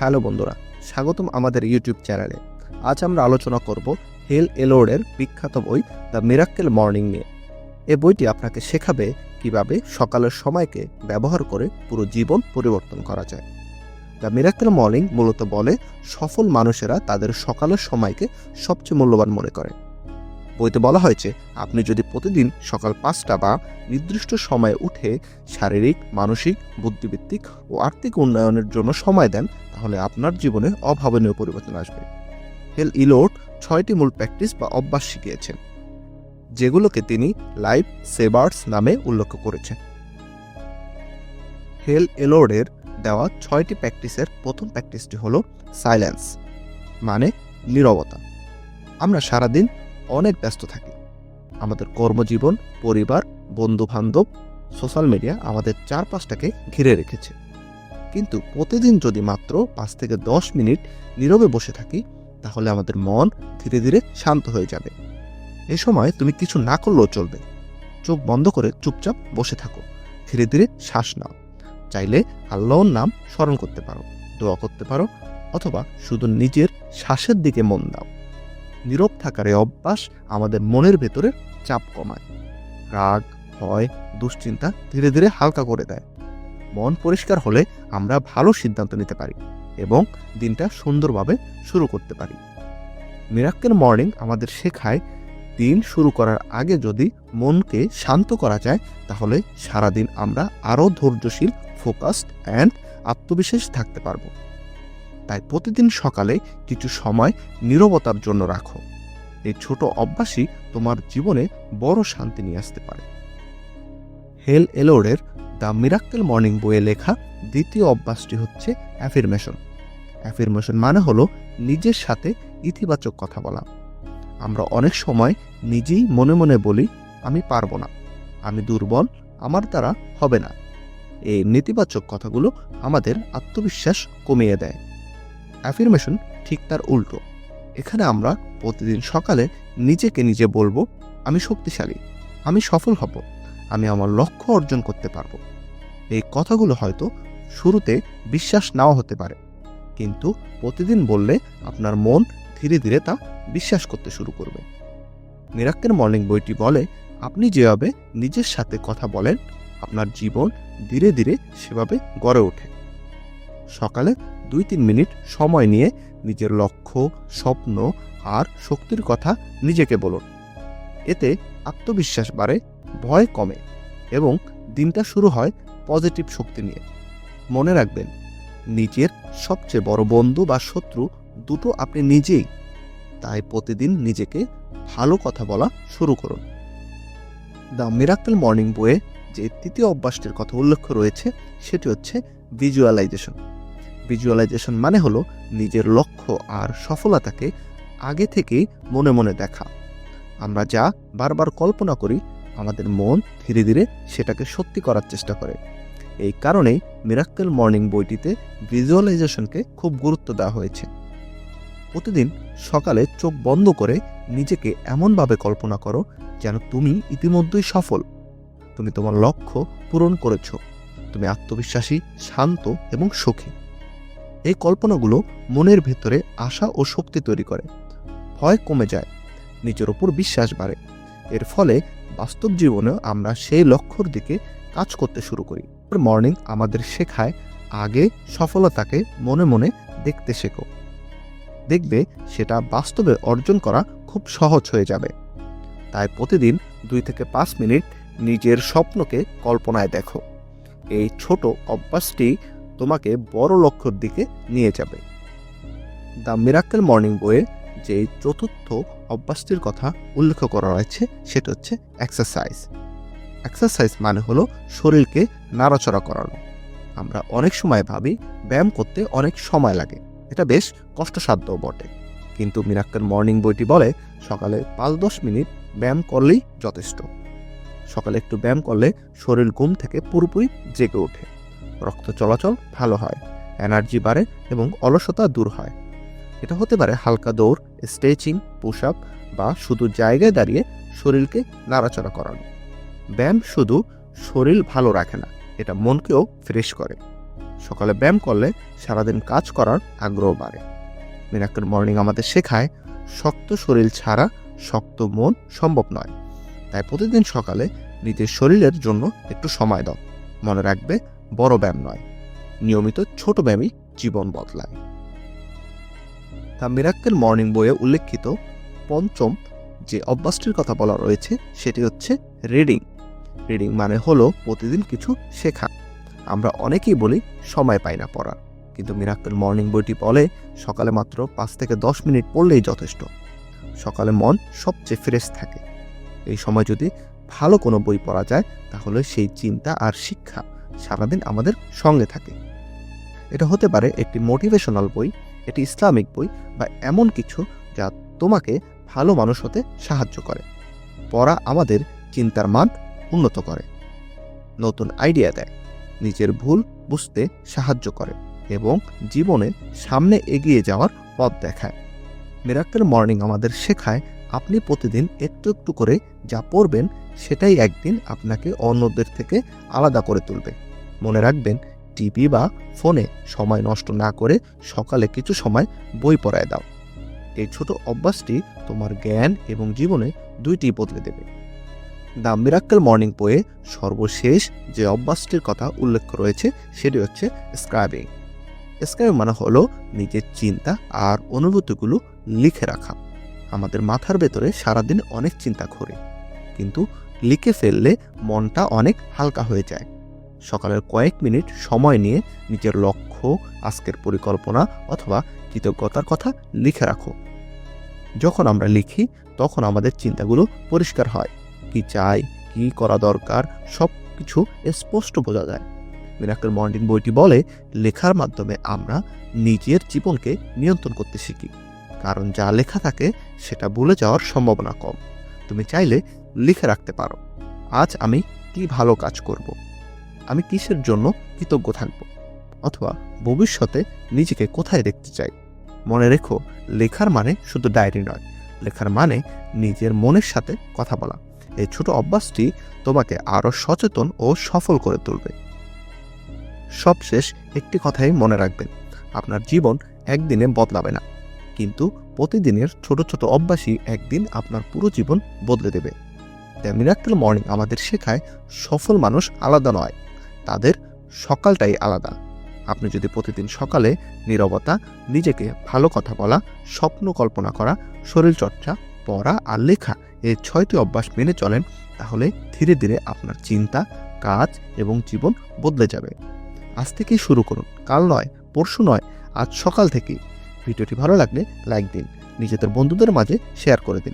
Hello বন্ধুরা, স্বাগতম আমাদের ইউটিউব চ্যানেলে। আজ আমরা আলোচনা করব হেল এলোডের বিখ্যাত বই দ্য মিরাক্কেল মর্নিং নিয়ে। এ বইটি আপনাকে শেখাবে কীভাবে সকালের সময়কে ব্যবহার করে পুরো জীবন পরিবর্তন করা যায়। দ্য মিরাক্কেল মর্নিং মূলত বলে, সফল মানুষেরা তাদের সকালের সময়কে সবচেয়ে মূল্যবান মনে করে। বইতে বলা হয়েছে, আপনি যদি প্রতিদিন সকাল পাঁচটা বা নির্দিষ্ট সময়ে উঠে শারীরিক, মানসিক বুদ্ধিভিত্তিক ও আর্থিক উন্নয়নের জন্য সময় দেন, তাহলে আপনার জীবনে অভাবনীয় পরিবর্তন আসবে। হেল ইলোট ছয়টি মূল প্র্যাকটিস বা অভ্যাস শিখিয়েছেন, যেগুলোকে তিনি লাইফ সেভার্স নামে উল্লেখ করেছেন। হেল এলোডের দেওয়া ছয়টি প্র্যাকটিসের প্রথম প্র্যাকটিসটি হলো সাইলেন্স মানে নীরবতা। আমরা সারাদিন অনেক ব্যস্ত থাকি। আমাদের কর্মজীবন, পরিবার বন্ধু বান্ধব সোশ্যাল মিডিয়া আমাদের চারপাশটাকে ঘিরে রেখেছে। কিন্তু প্রতিদিন যদি মাত্র পাঁচ থেকে দশ মিনিট নীরবে বসে থাকি, তাহলে আমাদের মন ধীরে ধীরে শান্ত হয়ে যাবে। এ সময় তুমি কিছু না করলেও চলবে। চোখ বন্ধ করে চুপচাপ বসে থাকো। ধীরে ধীরে শ্বাস নাও। চাইলে আল্লাহর নাম স্মরণ করতে পারো, দোয়া করতে পারো, অথবা শুধু নিজের শ্বাসের দিকে মন দাও। নীরব থাকার এই অভ্যাস আমাদের মনের ভেতরে চাপ কমায়। রাগ, ভয়, দুশ্চিন্তা ধীরে ধীরে হালকা করে দেয়। মন পরিষ্কার হলে আমরা ভালো সিদ্ধান্ত নিতে পারি এবং দিনটা সুন্দরভাবে শুরু করতে পারি। মিরাক্কেল মর্নিং আমাদের শেখায়, দিন শুরু করার আগে যদি মনকে শান্ত করা যায়, তাহলে সারাদিন আমরা আরও ধৈর্যশীল ফোকাসড অ্যান্ড আত্মবিশ্বাস থাকতে পারব। তাই প্রতিদিন সকালে কিছু সময় নীরবতার জন্য রাখো। এই ছোট অভ্যাসই তোমার জীবনে বড় শান্তি নিয়ে আসতে পারে। হেল এলোডের দ্য মিরাক্কেল মর্নিং বইয়ে লেখা দ্বিতীয় অভ্যাসটি হচ্ছে অ্যাফিরমেশন। অ্যাফিরমেশন মানে হলো নিজের সাথে ইতিবাচক কথা বলা। আমরা অনেক সময় নিজেই মনে মনে বলি, আমি পারব না। আমি দুর্বল, আমার দ্বারা হবে না। এই নেতিবাচক কথাগুলো আমাদের আত্মবিশ্বাস কমিয়ে দেয়। অ্যাফিরমেশন ঠিক তার উল্টো। এখানে আমরা প্রতিদিন সকালে নিজেকে নিজে বলব, আমি শক্তিশালী, আমি সফল হব, আমি আমার লক্ষ্য অর্জন করতে পারব। এই কথাগুলো হয়তো শুরুতে বিশ্বাস নাও হতে পারে, কিন্তু প্রতিদিন বললে আপনার মন ধীরে ধীরে তা বিশ্বাস করতে শুরু করবে। মিরাক্কের মর্নিং বইটি বলে, আপনি যেভাবে নিজের সাথে কথা বলেন, আপনার জীবন ধীরে ধীরে সেভাবে গড়ে ওঠে। সকালে দুই তিন মিনিট সময় নিয়ে নিজের লক্ষ্য, স্বপ্ন আর শক্তির কথা নিজেকে বলুন। এতে আত্মবিশ্বাস বাড়ে, ভয় কমে এবং দিনটা শুরু হয় পজিটিভ শক্তি নিয়ে। মনে রাখবেন, নিজের সবচেয়ে বড় বন্ধু বা শত্রু দুটো আপনি নিজেই। তাই প্রতিদিন নিজেকে ভালো কথা বলা শুরু করুন। দ্য মিরাক্কেল মর্নিং বইয়ে যে তৃতীয় অভ্যাসটির কথা উল্লেখ রয়েছে, সেটি হচ্ছে ভিজুয়ালাইজেশন। ভিজুয়ালাইজেশন মানে হলো নিজের লক্ষ্য আর সফলতাকে আগে থেকেই মনে মনে দেখা। আমরা যা বারবার কল্পনা করি, আমাদের মন ধীরে ধীরে সেটাকে সত্যি করার চেষ্টা করে। এই কারণেই মিরাক্কেল মর্নিং বইটিতে ভিজুয়ালাইজেশনকে খুব গুরুত্ব দেওয়া হয়েছে। প্রতিদিন সকালে চোখ বন্ধ করে নিজেকে এমনভাবে কল্পনা করো যেন তুমি ইতিমধ্যেই সফল। তুমি তোমার লক্ষ্য পূরণ করেছ। তুমি আত্মবিশ্বাসী, শান্ত এবং সুখী। এই কল্পনাগুলো মনের ভেতরে আশা ও শক্তি তৈরি করে। ভয় কমে যায়, নিজের ওপর বিশ্বাস বাড়ে। এর ফলে বাস্তব জীবনে আমরা সেই লক্ষ্যর দিকে কাজ করতে শুরু করি। মর্নিং আমাদের শেখায়, আগে সফলতাকে মনে মনে দেখতে শেখো। দেখবে সেটা বাস্তবে অর্জন করা খুব সহজ হয়ে যাবে। তাই প্রতিদিন দুই থেকে পাঁচ মিনিট নিজের স্বপ্নকে কল্পনায় দেখো। এই ছোট অভ্যাসটি তোমাকে বড় লক্ষ্যর দিকে নিয়ে যাবে। দ্য মিরাক্কেল মর্নিং বইয়ে যে চতুর্থ অভ্যাসটির কথা উল্লেখ করা রয়েছে, সেটা হচ্ছে এক্সারসাইজ। এক্সারসাইজ মানে হলো শরীরকে নাড়াচড়া করানো। আমরা অনেক সময় ভাবি, ব্যায়াম করতে অনেক সময় লাগে। এটা বেশ কষ্টসাধ্যও বটে। কিন্তু মিরাক্কেল মর্নিং বইটি বলে, সকালে পাঁচ দশ মিনিট ব্যায়াম করলেই যথেষ্ট। সকালে একটু ব্যায়াম করলে শরীর ঘুম থেকে পুরোপুরি জেগে ওঠে। রক্ত চলাচল ভালো হয়, এনার্জি বাড়ে এবং অলসতা দূর হয়। এটা হতে পারে হালকা দৌড়, স্ট্রেচিং পুশ আপ বা শুধু জায়গায় দাঁড়িয়ে শরীরকে নাড়াচড়া করানো। ব্যায়াম শুধু শরীর ভালো রাখে না, এটা মনকেও ফ্রেশ করে। সকালে ব্যায়াম করলে সারাদিন কাজ করার আগ্রহ বাড়ে। মিরাক্কেল মর্নিং আমাদের শেখায়, শক্ত শরীর ছাড়া শক্ত মন সম্ভব নয়। তাই প্রতিদিন সকালে নিজের শরীরের জন্য একটু সময় দাও। মনে রাখবে বড় ব্যায়াম নয়, নিয়মিত ছোট ব্যায়ামই জীবন বদলায়। তা মিরাক্কেল মর্নিং বইয়ে উল্লেখিত পঞ্চম যে অভ্যাসটির কথা বলা রয়েছে, সেটি হচ্ছে রিডিং। রিডিং মানে হলো প্রতিদিন কিছু শেখা। আমরা অনেকেই বলি, সময় পাই না পড়ার। কিন্তু মিরাক্কেল মর্নিং বইটি বলে, সকালে মাত্র পাঁচ থেকে দশ মিনিট পড়লেই যথেষ্ট। সকালে মন সবচেয়ে ফ্রেশ থাকে। এই সময় যদি ভালো কোনো বই পড়া যায়, তাহলে সেই চিন্তা আর শিক্ষা সারাদিন আমাদের সঙ্গে থাকে। এটা হতে পারে একটি মোটিভেশনাল বই এটি ইসলামিক বই বা এমন কিছু যা তোমাকে ভালো মানুষ হতে সাহায্য করে, পড়া আমাদের চিন্তার মান উন্নত করে, নতুন আইডিয়া দেয়, নিজের ভুল বুঝতে সাহায্য করে এবং জীবনে সামনে এগিয়ে যাওয়ার পথ দেখায়। মিরাক্কেল মর্নিং আমাদের শেখায়, আপনি প্রতিদিন একটু একটু করে যা পড়বেন সেটাই একদিন আপনাকে অন্যদের থেকে আলাদা করে তুলবে। মনে রাখবেন, টিভি বা ফোনে সময় নষ্ট না করে সকালে কিছু সময় বই পড়ায় দাও। এই ছোট অভ্যাসটি তোমার জ্ঞান এবং জীবনে দুইটি বদলে দেবে। দ্য মিরাক্কেল মর্নিং বইয়ে সর্বশেষ যে অভ্যাসটির কথা উল্লেখ রয়েছে, সেটি হচ্ছে স্ক্রাইবিং। স্ক্রাইবিং মানে হলো নিজের চিন্তা আর অনুভূতিগুলো লিখে রাখা। আমাদের মাথার ভেতরে সারাদিন অনেক চিন্তা ঘোরে, কিন্তু লিখে ফেললে মনটা অনেক হালকা হয়ে যায়। সকালের কয়েক মিনিট সময় নিয়ে নিজের লক্ষ্য, আজকের পরিকল্পনা অথবা কৃতজ্ঞতার কথা লিখে রাখো। যখন আমরা লিখি, তখন আমাদের চিন্তাগুলো পরিষ্কার হয়। কি চাই, কি করা দরকার সব কিছু স্পষ্ট বোঝা যায়। মিরাকেল মর্নিং বইটি বলে, লেখার মাধ্যমে আমরা নিজের জীবনকে নিয়ন্ত্রণ করতে শিখি। কারণ যা লেখা থাকে, সেটা ভুলে যাওয়ার সম্ভাবনা কম। তুমি চাইলে লিখে রাখতে পারো। আজ আমি কি ভালো কাজ করব? আমি কিসের জন্য কৃতজ্ঞ থাকব? অথবা ভবিষ্যতে নিজেকে কোথায় দেখতে চাই? মনে রেখো, লেখার মানে শুধু ডায়েরি নয়। লেখার মানে নিজের মনের সাথে কথা বলা। এই ছোট অভ্যাসটি তোমাকে আরও সচেতন ও সফল করে তুলবে। সবশেষ একটি কথাই মনে রাখবেন, আপনার জীবন একদিনে বদলাবে না। কিন্তু প্রতিদিনের ছোট ছোট অভ্যাসই একদিন আপনার পুরো জীবন বদলে দেবে। দ্য মিরাক্কেল মর্নিং আমাদের শেখায়, সফল মানুষ আলাদা নয়। তাদের সকালটাই আলাদা। আপনি যদি প্রতিদিন সকালে নীরবতা, নিজেকে ভালো কথা বলা, স্বপ্ন কল্পনা করা, শরীরচর্চা, পড়া আর লেখা এই ছয়টি অভ্যাস মেনে চলেন, তাহলে ধীরে ধীরে আপনার চিন্তা, কাজ এবং জীবন বদলে যাবে। আজ থেকেই শুরু করুন। কাল নয়, পরশু নয়, আজ সকাল থেকেই। ভিডিওটি ভালো লাগলে লাইক দিন, নিজেদের বন্ধুদের মাঝে শেয়ার করে দিন।